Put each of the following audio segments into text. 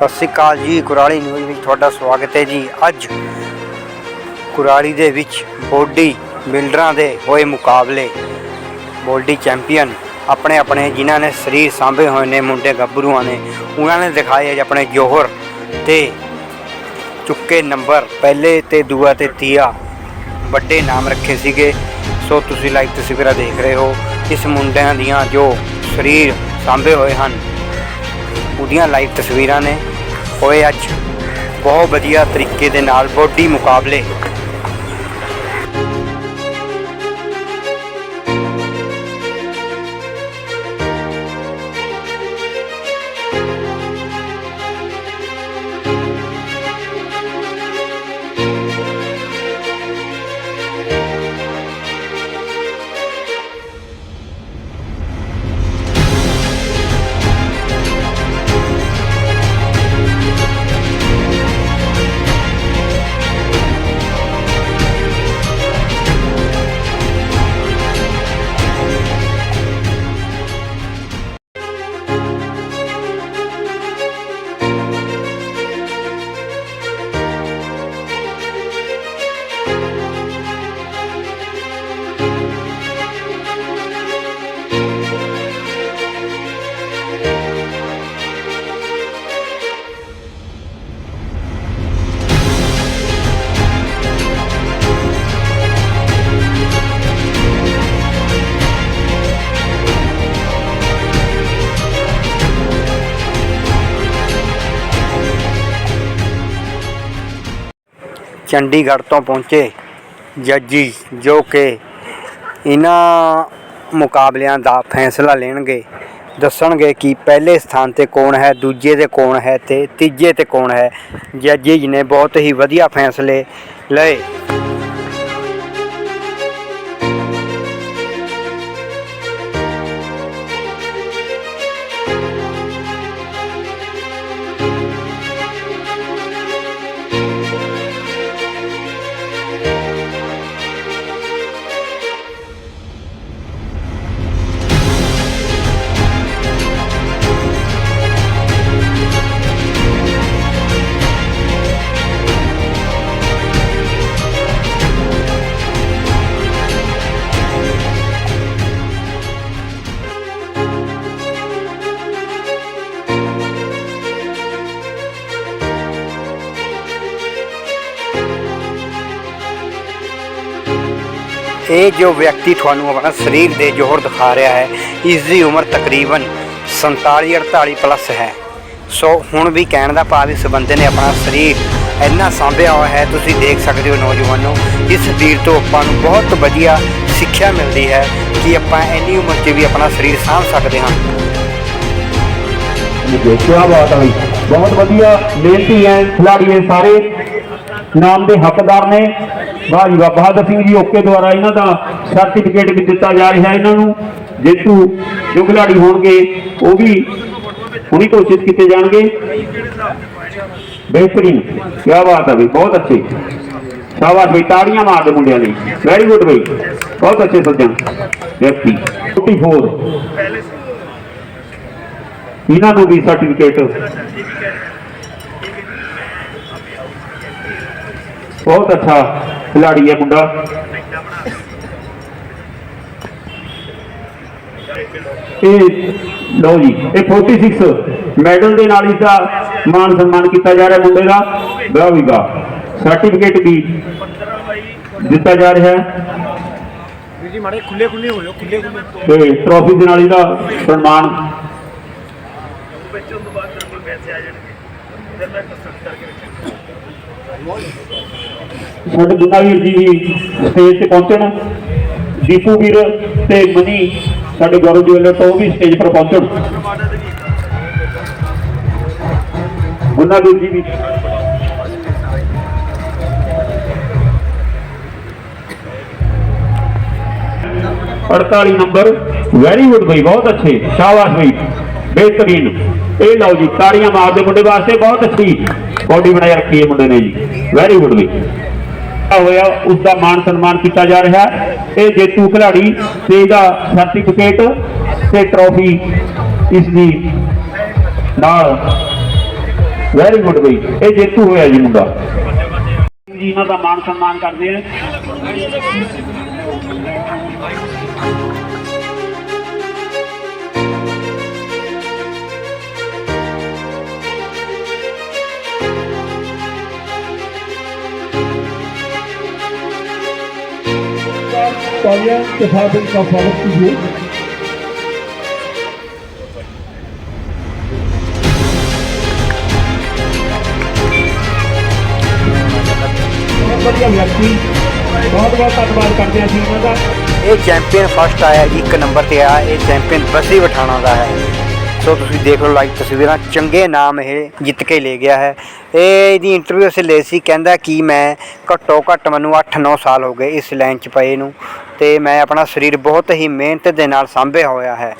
ਸਤਿ ਸ਼੍ਰੀ ਅਕਾਲ ਜੀ, ਕੁਰਾਲੀ ਨਿਊਜ਼ ਵਿੱਚ ਤੁਹਾਡਾ ਸਵਾਗਤ ਹੈ ਜੀ। ਅੱਜ ਕੁਰਾਲੀ ਦੇ ਵਿੱਚ ਬੋਡੀ ਬਿਲਡਰਾਂ ਦੇ ਹੋਏ ਮੁਕਾਬਲੇ। ਬੋਡੀ ਚੈਂਪੀਅਨ ਆਪਣੇ ਆਪਣੇ, ਜਿਨ੍ਹਾਂ ਨੇ ਸਰੀਰ ਸਾਂਭੇ ਹੋਏ ਨੇ, ਮੁੰਡੇ ਗੱਭਰੂਆਂ ਨੇ, ਉਹਨਾਂ ਨੇ ਦਿਖਾਏ ਅੱਜ ਆਪਣੇ ਜੋਹਰ ਤੇ ਚੁੱਕੇ ਨੰਬਰ, ਪਹਿਲੇ ਤੇ ਦੂਆ ਤੇ ਤੀਆ। ਵੱਡੇ ਨਾਮ ਰੱਖੇ ਸੀਗੇ। ਸੋ ਤੁਸੀਂ ਲਾਈਵ ਤਸਵੀਰਾਂ ਦੇਖ ਰਹੇ ਹੋ, ਇਸ ਮੁੰਡਿਆਂ ਦੀਆਂ ਜੋ ਸਰੀਰ ਸਾਂਭੇ ਹੋਏ ਹਨ, ਉਹਦੀਆਂ ਲਾਈਵ ਤਸਵੀਰਾਂ ਨੇ। ਹੋਏ ਅੱਜ। ਬਹੁਤ ਵਧੀਆ ਤਰੀਕੇ ਦੇ ਨਾਲ ਬੋਡੀ ਮੁਕਾਬਲੇ ਚੰਡੀਗੜ੍ਹ ਤੋਂ ਪਹੁੰਚੇ ਜੱਜੀ, ਜੋ ਕਿ ਇਹਨਾਂ ਮੁਕਾਬਲਿਆਂ ਦਾ ਫੈਸਲਾ ਲੈਣਗੇ। ਦੱਸਣਗੇ ਕਿ ਪਹਿਲੇ ਸਥਾਨ ਤੇ ਕੌਣ ਹੈ, ਦੂਜੇ ਤੇ ਕੌਣ ਹੈ ਤੇ ਤੀਜੇ ਤੇ ਕੌਣ ਹੈ। ਜੱਜੀ ਨੇ ਬਹੁਤ ਹੀ ਵਧੀਆ ਫੈਸਲੇ ਲਏ। ਇਹ ਜੋ ਵਿਅਕਤੀ ਤੁਹਾਨੂੰ ਆਪਣਾ ਸਰੀਰ ਦੇ ਜੋਹਰ ਦਿਖਾ ਰਿਹਾ ਹੈ, ਇਸ ਦੀ ਉਮਰ ਤਕਰੀਬਨ 47 48 ਪਲੱਸ ਹੈ। ਸੋ ਹੁਣ ਵੀ ਕਹਿਣ ਦਾ ਭਾਵ ਇਸ ਬੰਦੇ ਨੇ ਆਪਣਾ ਸਰੀਰ ਇੰਨਾ ਸਾਂਭਿਆ ਹੋਇਆ ਹੈ, ਤੁਸੀਂ ਦੇਖ ਸਕਦੇ ਹੋ ਨੌਜਵਾਨੋ, ਇਸ ਵੀਰ ਤੋਂ ਆਪਾਂ ਨੂੰ ਬਹੁਤ ਵਧੀਆ ਸਿੱਖਿਆ ਮਿਲਦੀ ਹੈ ਕਿ ਆਪਾਂ ਇੰਨੀ ਉਮਰ 'ਚ ਵੀ ਆਪਣਾ ਸਰੀਰ ਸਾਂਭ ਸਕਦੇ ਹਾਂ। ਦੇਖਿਆ ਬਾਤ ਆ ਬਹੁਤ ਵਧੀਆ, ਮਿਹਨਤੀ ਹੈ ਖਿਲਾੜੀ ਸਾਰੇ ਨਾਮ ਦੇ ਹੱਕਦਾਰ ਨੇ। ਵਾਹ ਜੀ ਬਹਾਦਰ ਸਿੰਘ ਜੀ ਓਕੇ ਦੁਆਰਾ ਇਹਨਾਂ ਦਾ ਸਰਟੀਫਿਕੇਟ ਵੀ ਦਿੱਤਾ ਜਾ ਰਿਹਾ ਇਹਨਾਂ ਨੂੰ। ਜੇਤੂ ਜੋ ਖਿਲਾੜੀ ਹੋਣਗੇ, ਉਹ ਵੀ ਹੁਣੀ ਘੋਸ਼ਿਤ ਕੀਤੇ ਜਾਣਗੇ। ਬਿਹਤਰੀਨ ਕੀ ਬਾਤ ਹੈ ਬਈ, ਬਹੁਤ ਅੱਛੇ। ਸ਼ਾਬਾਸ਼ ਬਈ, ਤਾੜੀਆਂ ਮਾਰਦੇ ਮੁੰਡਿਆਂ ਦੀ ਵੈਰੀ ਗੁੱਡ ਬਈ, ਬਹੁਤ ਅੱਛੇ ਸੱਜਣ। ਵਿਅਕਤੀ 54 ਇਹਨਾਂ ਨੂੰ ਵੀ ਸਰਟੀਫਿਕੇਟ ਬਹੁਤ ਅੱਛਾ ਖਿਲਾੜੀ ਹੈ ਮੁੰਡਾ ਇਹ ਲਓ ਜੀ ਇਹ 46 ਮੈਡਲ ਦੇ ਨਾਲ ਇਸ ਦਾ ਮਾਨ ਸਨਮਾਨ ਕੀਤਾ ਜਾ ਰਿਹਾ ਮੁੰਡੇ ਦਾ। ਵਾਹ ਵੀ ਵਾਹ ਸਰਟੀਫਿਕੇਟ ਵੀ ਦਿੱਤਾ ਜਾ ਰਿਹਾ ਹੈ। ਵੀਰ ਜੀ ਮਾੜੇ ਖੁੱਲੇ ਖੁੱਲੇ ਹੋ ਜਾਓ ਖੁੱਲੇ ਖੁੱਲੇ ਤੇ ਟਰੋਫੀ ਦੇ ਨਾਲ ਇਹਦਾ ਸਨਮਾਨ ਬੱਚੇ ਤੋਂ ਬਾਅਦ ਮੇਰੇ ਕੋਲ ਪੈਸੇ ਆ ਜਾਣਗੇ। ਫਿਰ ਮੈਂ ਕਸਰਤ ਕਰਕੇ ਸਾਡੇ ਦੁਨਾ ਵੀਰ ਜੀ ਵੀ ਸਟੇਜ ਤੇ ਪਹੁੰਚਣ ਦੀਪੂ ਵੀਰ ਤੇ ਮਨੀ ਸਾਡੇ ਗੌਰਵ ਜੁਐਲਰ ਤੋਂ ਉਹ ਵੀ ਸਟੇਜ ਪਰ ਪਹੁੰਚਣ ਦੁਨਾ ਵੀਰ ਜੀ ਵੀ अड़तालीस नंबर वेरी गुड भाई बहुत अच्छे शाबाश भाई बेहतरीन ਇਹ ਲਓ ਜੀ ਤਾੜੀਆਂ ਮਾਰਦੇ ਮੁੰਡੇ ਵਾਸਤੇ ਬਹੁਤ ਅੱਛੀ ਬੋਡੀ ਬਣਾਈ ਰੱਖੀ ਹੈ ਮੁੰਡੇ ਨੇ ਜੀ ਵੈਰੀ ਗੁੱਡ ਵੀ ਹੋਇਆ ਉਸ ਦਾ ਮਾਨ ਸਨਮਾਨ ਕੀਤਾ ਜਾ ਰਿਹਾ। ਇਹ ਜੇਤੂ ਖਿਡਾਰੀ ਤੇ ਇਹਦਾ ਸਰਟੀਫਿਕੇਟ ਤੇ ਟਰੋਫੀ ਇਸ ਦੀ ਨਾਲ ਵੈਰੀ ਗੁੱਡ ਬਈ। ਇਹ ਜੇਤੂ ਹੋਇਆ ਜੀ ਮੁੰਡਾ। ਜੀ, ਇਹਨਾਂ ਦਾ ਮਾਣ ਸਨਮਾਨ ਕਰਦੇ ਆ। तालियां के साथ इनका स्वागत कीजिए ਬਹੁਤ ਵਧੀਆ ਵਿਅਕਤੀ ਬਹੁਤ ਬਹੁਤ ਧੰਨਵਾਦ ਕਰਦੇ ਹਾਂ ਜੀ ਇਹਨਾਂ ਦਾ ਇਹ ਚੈਂਪੀਅਨ ਫਸਟ ਆਇਆ ਜੀ ਇੱਕ ਨੰਬਰ ਤੇ ਆ ਇਹ ਚੈਂਪੀਅਨ ਬਸੀ ਪਠਾਣਾ ਦਾ ਹੈ ਸੋ ਤੁਸੀਂ ਦੇਖ ਲਓ ਲਾਈਵ ਤਸਵੀਰਾਂ, ਚੰਗੇ ਨਾਮ ਇਹ ਜਿੱਤ ਕੇ ਲੈ ਗਿਆ ਹੈ। ਇਹ ਇਹਦੀ ਇੰਟਰਵਿਊ ਅਸੀਂ ਲਈ ਸੀ, ਕਹਿੰਦਾ ਕਿ ਮੈਂ ਘੱਟੋ ਘੱਟ ਮੈਨੂੰ 8-9 ਸਾਲ ਹੋ ਗਏ ਇਸ ਲਾਈਨ 'ਚ ਪਏ ਨੂੰ ਤੇ ਮੈਂ ਆਪਣਾ ਸਰੀਰ ਬਹੁਤ ਹੀ ਮਿਹਨਤ ਦੇ ਨਾਲ ਸਾਂਭਿਆ ਹੋਇਆ ਹੈ।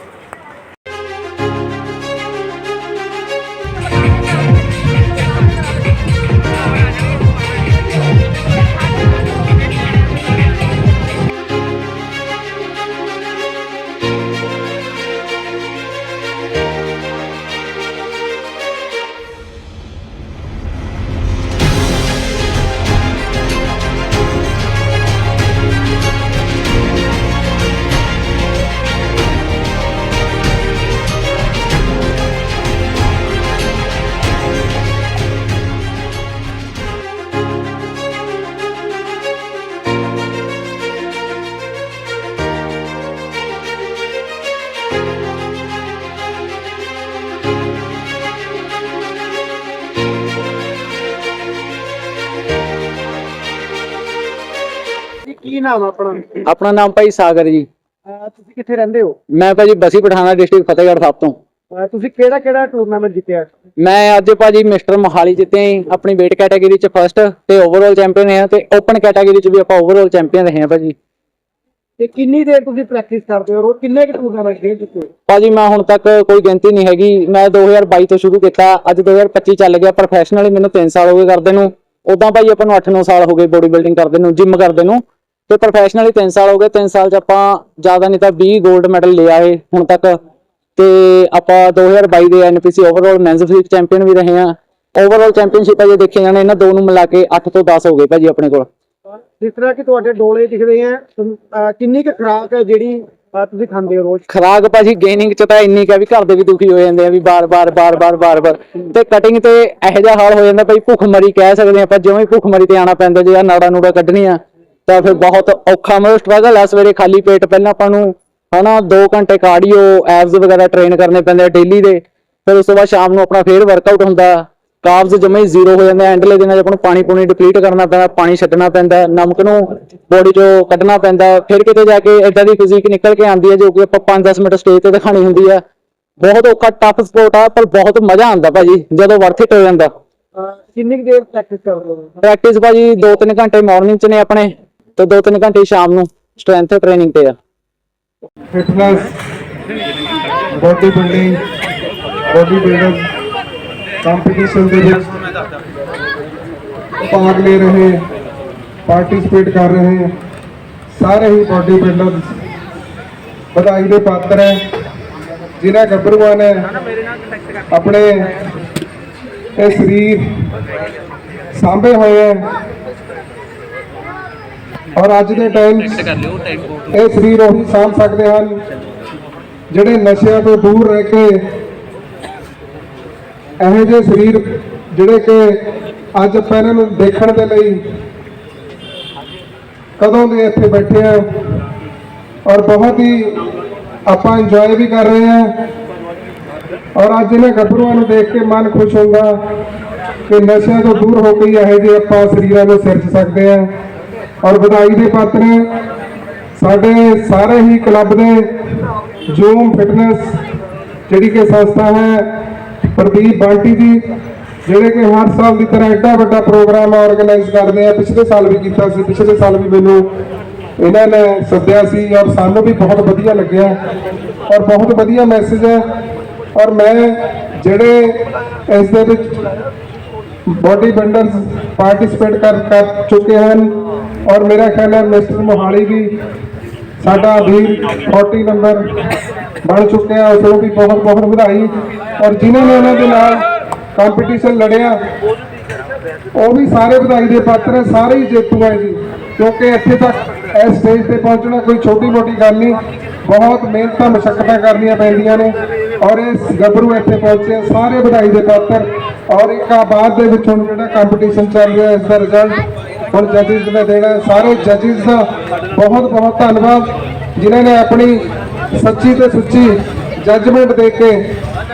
ਕੀ ਨਾਮ ਆਪਣਾ? ਆਪਣਾ ਨਾਮ ਭਾਈ ਸਾਗਰ ਜੀ। ਤੁਸੀਂ ਕਿੱਥੇ ਰਹਿੰਦੇ ਹੋ? ਮੈਂ ਭਾਜੀ ਬਸੀ ਪਠਾਣਾ ਡਿਸਟ੍ਰਿਕਟ ਫਤਿਹਗੜ੍ਹ ਸਾਹਿਬ ਤੋਂ। ਅਹ ਤੁਸੀਂ ਕਿਹੜਾ ਕਿਹੜਾ ਟੂਰਨਾਮੈਂਟ ਜਿੱਤਿਆ? ਮੈਂ ਅੱਜ ਭਾਜੀ ਮਿਸਟਰ ਮੋਹਾਲੀ ਜਿੱਤੇ ਹਾਂ ਆਪਣੀ weight ਕੈਟਾਗਰੀ ਚ ਫਰਸਟ ਤੇ ਓਵਰਆਲ ਚੈਂਪੀਅਨ ਹਾਂ ਤੇ ਓਪਨ ਕੈਟਾਗਰੀ ਚ ਵੀ ਆਪਾਂ ਓਵਰਆਲ ਚੈਂਪੀਅਨ ਰਹੇ ਹਾਂ ਭਾਜੀ। ਤੇ ਕਿੰਨੀ ਦੇਰ ਤੁਸੀਂ ਪ੍ਰੈਕਟਿਸ ਕਰਦੇ ਹੋ? ਰੋਜ਼ ਕਿੰਨੇ ਕੁ ਟੂਰਨਾਮੈਂਟ ਖੇਡ ਚੁੱਕੇ ਹੋ? ਭਾਜੀ ਮੈਂ ਹੁਣ ਤੱਕ ਕੋਈ ਗਿਣਤੀ ਨਹੀਂ ਹੈਗੀ। ਮੈਂ 2022 ਤੋਂ ਸ਼ੁਰੂ ਕੀਤਾ ਅੱਜ 2025 ਚੱਲ ਗਿਆ। ਪ੍ਰੋਫੈਸ਼ਨਲੀ ਮੈਨੂੰ 3 ਸਾਲ ਹੋ ਗਏ ਕਰਦੇ ਨੂੰ। ਉਦਾਂ ਭਾਜੀ ਆਪਾਂ ਨੂੰ 8-9 ਸਾਲ ਹੋ ਗਏ ਬੋਡੀ ਬਿਲਡਿੰਗ ਕਰਦੇ ਨੂੰ ਜਿਮ ਕਰਦੇ ਨੂੰ। ਤੇ ਪ੍ਰੋਫੈਸ਼ਨਲੀ 3 ਸਾਲ ਹੋ ਗਏ 3 ਸਾਲ ਚ ਆਪਾਂ ਜ਼ਿਆਦਾ ਨਹੀਂ ਤਾਂ 20 골ਡ ਮੈਡਲ ਲਿਆ ਏ ਹੁਣ ਤੱਕ। ਤੇ ਆਪਾਂ 2022 ਦੇ NPC overall men's physique champion ਵੀ ਰਹੇ ਹਾਂ। ਓਵਰਆਲ ਚੈਂਪੀਅਨਸ਼ਿਪ ਜੇ ਦੇਖੇ ਜਾਣ ਇਹਨਾਂ ਦੋ ਨੂੰ ਮਿਲਾ ਕੇ 8 ਤੋਂ 10 ਹੋ ਗਏ ਭਾਜੀ ਆਪਣੇ ਕੋਲ। ਜਿਸ ਤਰ੍ਹਾਂ ਕਿ ਤੁਹਾਡੇ ਡੋਲੇ ਦਿਖਦੇ ਆ ਤੁਮ- ਅਹ ਕਿੰਨੀ ਕੁ ਖੁਰਾਕ ਹੈ ਜਿਹੜੀ ਤੁਸੀਂ ਖਾਂਦੇ ਹੋ ਰੋਜ਼? ਖਰਾਕ ਭਾਜੀ ਗੇਨਿੰਗ ਚ ਤਾਂ ਇੰਨੀ ਕਾ ਵੀ ਘਰ ਦੇ ਵੀ ਦੁਖੀ ਹੋ ਜਾਂਦੇ ਆ ਵੀ ਬਾਰ-ਬਾਰ ਬਾਰ-ਬਾਰ ਬਾਰ-ਬਾਰ ਤੇ ਕਟਿੰਗ ਤੇ ਇਹੋ ਜਿਹਾ ਹਾਲ ਹੋ ਜਾਂਦਾ ਭਾਈ ਭੁੱਖ ਮਰੀ ਕਹਿ ਸਕਦੇ ਆ ਆਪਾਂ ਜਿਵੇਂ ਭੁੱਖ ਮਰੀ ਤੇ ਆਣਾ ਪੈਂਦਾ ਜੇ ਆ ਨਾੜਾ ਨੂੜਾ ਕੱਢਣੀਆਂ। ਤਾਂ ਫਿਰ ਬਹੁਤ ਔਖਾ ਮਤਲਬ ਸਟਰਗਲ ਆ ਸਵੇਰੇ ਖਾਲੀ ਪੇਟ ਪਹਿਲਾਂ ਆਪਾਂ ਨੂੰ ਹਨਾ 2 ਘੰਟੇ ਕਾਰਡੀਓ ਐਬਸ ਵਗੈਰਾ ਟ੍ਰੇਨ ਕਰਨੇ ਪੈਂਦੇ ਆ ਡੇਲੀ ਦੇ। ਫਿਰ ਉਸ ਤੋਂ ਬਾਅਦ ਸ਼ਾਮ ਨੂੰ ਆਪਣਾ ਫੇਰ ਵਰਕਆਊਟ ਹੁੰਦਾ। ਕਾਰਬਸ ਜਮੇ ਹੀ ਜ਼ੀਰੋ ਹੋ ਜਾਂਦੇ ਐਂਡਲੇ ਦਿਨਾਂ 'ਚ ਆਪਾਂ ਨੂੰ ਪਾਣੀ ਪੂਣੀ ਡਿਪਲੀਟ ਕਰਨਾ ਪੈਂਦਾ ਪਾਣੀ ਛੱਡਣਾ ਪੈਂਦਾ ਨਮਕ ਨੂੰ ਬੋਡੀ 'ਚੋਂ ਕੱਢਣਾ ਪੈਂਦਾ। ਫਿਰ ਕਿਤੇ ਜਾ ਕੇ ਇਦਾਂ ਦੀ ਫਿਜ਼ੀਕ ਨਿਕਲ ਕੇ ਆਉਂਦੀ ਹੈ ਜੋ ਕਿ ਆਪਾਂ 5-10 ਮਿੰਟ ਸਟੇਜ ਤੇ ਦਿਖਾਣੀ ਹੁੰਦੀ ਆ ਬਹੁਤ ਔਖਾ ਟਫ ਸਪੋਰਟ ਆ ਪਰ ਬਹੁਤ ਮਜ਼ਾ ਆਉਂਦਾ ਭਾਜੀ ਜਦੋਂ ਵਰਥ ਇਟ ਹੋ ਜਾਂਦਾ। ਕਿੰਨੀ ਦੇਰ ਪ੍ਰੈਕਟਿਸ ਕਰਦੇ ਹੋ ਪ੍ਰੈਕਟਿਸ ਭਾਜੀ 2-3 ਘੰਟੇ ਮਾਰਨਿੰਗ 'ਚ ਨੇ ਆਪਣੇ। ਤੇ 2-3 ਘੰਟੇ ਸ਼ਾਮ ਨੂੰ ਸਟਰੈਂਥ ਟ੍ਰੇਨਿੰਗ ਤੇ ਆ। Fitness body building bodybuilder competition ਦੇ ਵਿੱਚ ਭਾਗ ਲੈ ਰਹੇ ਪਾਰਟਿਸਿਪੇਟ ਕਰ ਰਹੇ ਸਾਰੇ ਹੀ ਬੋਡੀ ਬਿਲਡਰ ਵਧਾਈ ਦੇ ਪਾਤਰ ਹੈ। ਜਿਨ੍ਹਾਂ ਗੱਭਰੂਆਂ ਨੇ ਆਪਣੇ ਇਹ ਸਰੀਰ ਸਾਂਭੇ ਹੋਏ ਹੈ। ਔਰ ਅੱਜ ਦੇ ਟਾਈਮ ਇਹ ਸਰੀਰ ਉਹੀ ਸਾਂਭ ਸਕਦੇ ਹਨ ਜਿਹੜੇ ਨਸ਼ਿਆਂ ਤੋਂ ਦੂਰ ਰਹਿ ਕੇ ਇਹੋ ਜਿਹੇ ਸਰੀਰ ਜਿਹੜੇ ਕਿ ਅੱਜ ਆਪਾਂ ਇਹਨਾਂ ਨੂੰ ਦੇਖਣ ਦੇ ਲਈ ਕਦੋਂ ਦੇ ਇੱਥੇ ਬੈਠੇ ਆ ਔਰ ਬਹੁਤ ਹੀ ਆਪਾਂ ਇੰਜੋਏ ਵੀ ਕਰ ਰਹੇ ਹਾਂ। ਔਰ ਅੱਜ ਇਹਨਾਂ ਗੱਭਰੂਆਂ ਨੂੰ ਦੇਖ ਕੇ ਮਨ ਖੁਸ਼ ਹੁੰਦਾ ਕਿ ਨਸ਼ਿਆਂ ਤੋਂ ਦੂਰ ਹੋ ਕੇ ਇਹੋ ਜਿਹੇ ਆਪਾਂ ਸਰੀਰਾਂ ਨੂੰ ਸਿਰਜ ਸਕਦੇ ਆ ਔਰ ਵਧਾਈ ਦੇ ਪਾਤਰ ਸਾਡੇ ਸਾਰੇ ਹੀ ਕਲੱਬ ਦੇ ਜੂਮ ਫਿਟਨੈਸ ਜਿਹੜੀ ਕਿ ਸੰਸਥਾ ਹੈ, ਪ੍ਰਦੀਪ ਬਾਲਟੀ ਦੀ ਜਿਹੜੇ ਕਿ ਹਰ ਸਾਲ ਦੀ ਤਰ੍ਹਾਂ ਐਡਾ ਵੱਡਾ ਪ੍ਰੋਗਰਾਮ ਆਰਗੇਨਾਈਜ਼ ਕਰਦੇ ਆ। ਪਿਛਲੇ ਸਾਲ ਵੀ ਕੀਤਾ ਸੀ, ਪਿਛਲੇ ਸਾਲ ਵੀ ਮੈਨੂੰ ਇਹਨਾਂ ਨੇ ਸੱਦਿਆ ਸੀ ਔਰ ਸਾਨੂੰ ਵੀ ਬਹੁਤ ਵਧੀਆ ਲੱਗਿਆ। ਔਰ ਬਹੁਤ ਵਧੀਆ ਮੈਸੇਜ ਹੈ। ਔਰ ਮੈਂ ਜਿਹੜੇ ਇਸ ਦੇ ਵਿੱਚ ਬੋਡੀ ਬਿਲਡਰਸ ਪਾਰਟਿਸਿਪੇਟ ਕਰ ਕਰ ਚੁੱਕੇ ਹਨ ਔਰ ਮੇਰਾ ਖਿਆਲ ਹੈ ਮਿਸਟਰ ਮੋਹਾਲੀ ਵੀ ਸਾਡਾ ਵੀਰ 40 ਨੰਬਰ ਬਣ ਚੁੱਕਿਆ ਉਸ ਨੂੰ ਵੀ ਬਹੁਤ ਬਹੁਤ ਵਧਾਈ। ਔਰ ਜਿਨ੍ਹਾਂ ਨੇ ਉਹਨਾਂ ਦੇ ਨਾਲ ਕੰਪੀਟੀਸ਼ਨ ਲੜਿਆ, ਉਹ ਵੀ ਸਾਰੇ ਵਧਾਈ ਦੇ ਪਾਤਰ ਹੈ, ਸਾਰੇ ਹੀ ਜੇਤੂ ਹੈ ਜੀ। ਕਿਉਂਕਿ ਇੱਥੇ ਤੱਕ ਇਸ ਸਟੇਜ ਤੇ ਪਹੁੰਚਣਾ ਕੋਈ ਛੋਟੀ ਮੋਟੀ ਗੱਲ ਨਹੀਂ, ਬਹੁਤ ਮਿਹਨਤਾਂ ਮੁਸ਼ਕਲਾਂ ਕਰਨੀਆਂ ਪੈਂਦੀਆਂ ਨੇ। ਔਰ ਇਸ ਗੱਭਰੂ ਇੱਥੇ ਪਹੁੰਚੇ ਸਾਰੇ ਵਧਾਈ ਦੇ ਪਾਤਰ। ਔਰ ਇੱਕ ਆਬਾਦ ਦੇ ਵਿੱਚ ਹੁਣ ਜਿਹੜਾ ਕੰਪੀਟੀਸ਼ਨ ਚੱਲ ਰਿਹਾ, ਇਸ ਦਾ ਰਿਜ਼ਲਟ ਹੁਣ ਜੱਜਿਸ ਨੇ ਦੇਣਾ ਸਾਰੇ ਜੱਜਿਸ ਦਾ ਬਹੁਤ ਬਹੁਤ ਧੰਨਵਾਦ, ਜਿਨ੍ਹਾਂ ਨੇ ਆਪਣੀ ਸੱਚੀ ਤੇ ਸੁੱਚੀ ਜੱਜਮੈਂਟ ਦੇ ਕੇ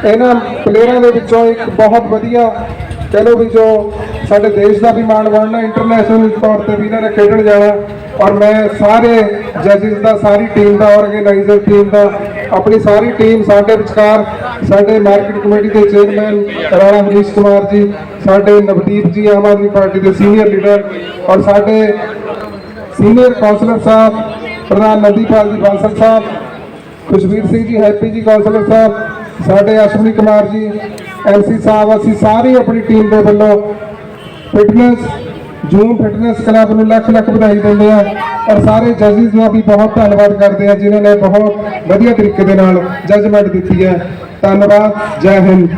ਇਹਨਾਂ ਪਲੇਅਰਾਂ ਦੇ ਵਿੱਚੋਂ ਇੱਕ ਬਹੁਤ ਵਧੀਆ ਚਲੋ ਵੀ ਜੋ ਸਾਡੇ ਦੇਸ਼ ਦਾ ਵੀ ਮਾਣ ਬਣਨਾ ਇੰਟਰਨੈਸ਼ਨਲ ਤੌਰ ਤੇ ਵੀ ਇਹਨਾਂ ਨੇ ਖੇਡਣ ਜਾਣਾ। ਔਰ ਮੈਂ ਸਾਰੇ ਜੱਜਿਸ ਦਾ, ਸਾਰੀ ਟੀਮ ਦਾ ਆਰਗੇਨਾਈਜ਼ਰ ਟੀਮ ਦਾ ਆਪਣੀ ਸਾਰੀ ਟੀਮ ਸਾਡੇ ਵਿਚਕਾਰ, ਸਾਡੇ ਮਾਰਕੀਟ ਕਮੇਟੀ ਦੇ ਚੇਅਰਮੈਨ ਰਾਣਾ ਮਨੀਸ਼ ਕੁਮਾਰ ਜੀ, ਸਾਡੇ ਨਵਦੀਪ ਜੀ, ਆਮ ਆਦਮੀ ਪਾਰਟੀ ਦੇ ਸੀਨੀਅਰ ਲੀਡਰ ਔਰ ਸਾਡੇ ਸੀਨੀਅਰ ਕਾਉਂਸਲਰ ਸਾਹਿਬ, ਪ੍ਰਧਾਨ ਨਦੀਪਾਲ ਜੀ ਬਾਂਸਲ ਸਾਹਿਬ, ਖੁਸ਼ਵੀਰ ਸਿੰਘ ਜੀ, ਹੈਪੀ ਜੀ ਕਾਉਂਸਲਰ ਸਾਹਿਬ, ਸਾਡੇ ਅਸ਼ਵਨੀ ਕੁਮਾਰ ਜੀ ਐਮਸੀ ਸਾਹਿਬ, ਅਸੀਂ ਸਾਰੀ ਆਪਣੀ ਟੀਮ ਦੇ ਵੱਲੋਂ ਫਿਟਨੈਸ ਜੂਮ ਫਿਟਨੈਸ ਕਲੱਬ ਨੂੰ ਲੱਖ ਲੱਖ ਵਧਾਈ ਦਿੰਦੇ ਆ ਔਰ ਸਾਰੇ ਜੱਜਿਸ ਦਾ ਵੀ ਬਹੁਤ ਧੰਨਵਾਦ ਕਰਦੇ ਆ ਜਿਨ੍ਹਾਂ ਨੇ ਬਹੁਤ ਵਧੀਆ ਤਰੀਕੇ ਦੇ ਨਾਲ ਜੱਜਮੈਂਟ ਦਿੱਤੀ ਹੈ। ਧੰਨਵਾਦ, ਜੈ ਹਿੰਦ।